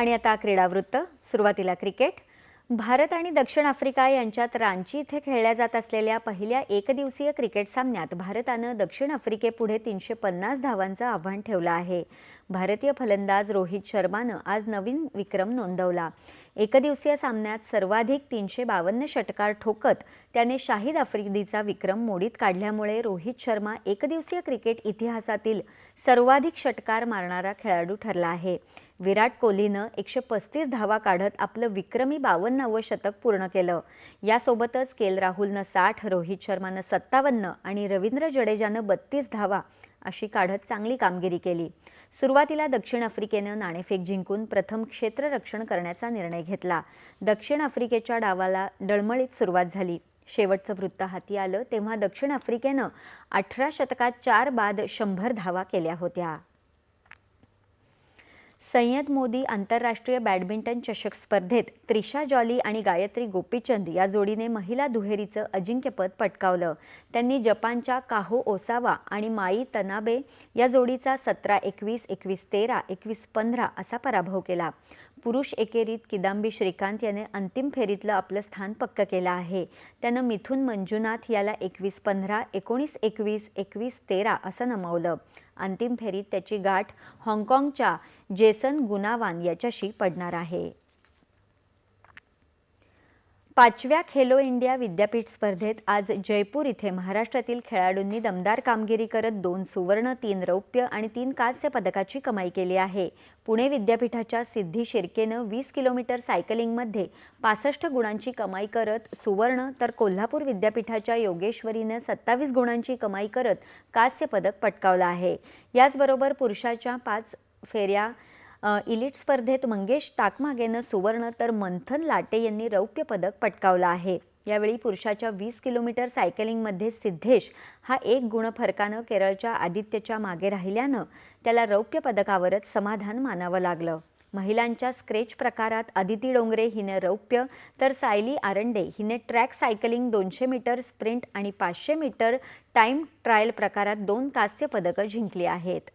आणि आता क्रीडावृत्त सुरुवातीला क्रिकेट. भारत आणि दक्षिण आफ्रिका यांच्यात रांची इथे खेळल्या जात असलेल्या पहिल्या एकदिवसीय क्रिकेट सामन्यात भारतानं दक्षिण आफ्रिकेपुढे तीनशे पन्नास धावांचं आव्हान ठेवलं आहे. भारतीय फलंदाज रोहित शर्मानं आज नवीन विक्रम नोंदवला. एकदिवसीय सामन्यात सर्वाधिक तीनशे बावन्न षटकार ठोकत त्याने शाहिद आफ्रिदीचा विक्रम मोडीत काढल्यामुळे रोहित शर्मा एकदिवसीय क्रिकेट इतिहासातील सर्वाधिक षटकार मारणारा खेळाडू ठरला आहे. विराट कोहलीनं एकशे पस्तीस धावा काढत आपलं विक्रमी बावन्नावं शतक पूर्ण केलं. यासोबतच के एल राहुलनं साठ रोहित शर्मानं सत्तावन्न आणि रवींद्र जडेजानं बत्तीस धावा अशी काढत चांगली कामगिरी केली. सुरुवातीला दक्षिण आफ्रिकेनं नाणेफेक जिंकून प्रथम क्षेत्ररक्षण करण्याचा निर्णय घेतला. दक्षिण आफ्रिकेच्या डावाला डळमळीत सुरुवात झाली. शेवटचं वृत्त हाती आलं तेव्हा दक्षिण आफ्रिकेनं अठरा शतकात चार बाद शंभर धावा केल्या होत्या. सय्यद मोदी आंतरराष्ट्रीय बॅडमिंटन चषक स्पर्धेत त्रिशा जॉली आणि गायत्री गोपीचंद या जोडीने महिला दुहेरीचं अजिंक्यपद पटकावलं. त्यांनी जपानच्या काहो ओसावा आणि माई तनाबे या जोडीचा सतरा एकवीस एकवीस तेरा एकवीस पंधरा असा पराभव केला. पुरुष एकेरीत किदांबी श्रीकांत याने अंतिम फेरीतलं आपलं स्थान पक्क केलं आहे. त्यानं मिथुन मंजुनाथ याला एकवीस पंधरा एकोणीस एकवीस एकवीस तेरा असं नमवलं. अंतिम फेरीत त्याची गाठ हाँगकाँगच्या जेसन गुनावान याच्याशी पडणार आहे. पाचव्या खेलो इंडिया विद्यापीठ स्पर्धेत आज जयपूर इथे महाराष्ट्रातील खेळाडूंनी दमदार कामगिरी करत दोन सुवर्ण तीन रौप्य आणि तीन कांस्य पदकाची कमाई केली आहे. पुणे विद्यापीठाच्या सिद्धी शिर्केनं वीस किलोमीटर सायकलिंगमध्ये पासष्ट गुणांची कमाई करत सुवर्ण तर कोल्हापूर विद्यापीठाच्या योगेश्वरीनं सत्तावीस गुणांची कमाई करत कांस्य पदक पटकावलं आहे. याचबरोबर पुरुषाच्या पाच फेऱ्या इलिट स्पर्धेत मंगेश ताकमागेनं सुवर्ण तर मंथन लाटे यांनी रौप्य पदक पटकावलं आहे. यावेळी पुरुषाच्या वीस किलोमीटर सायकलिंगमध्ये सिद्धेश हा एक गुण फरकानं केरळच्या आदित्यच्या मागे राहिल्यानं त्याला रौप्य पदकावरच समाधान मानावं लागलं. महिलांच्या स्क्रेच प्रकारात अदिती डोंगरे हिने रौप्य तर सायली आरंडे हिने ट्रॅक सायकलिंग दोनशे मीटर स्प्रिंट आणि पाचशे मीटर टाईम ट्रायल प्रकारात दोन कांस्य पदकं जिंकली आहेत.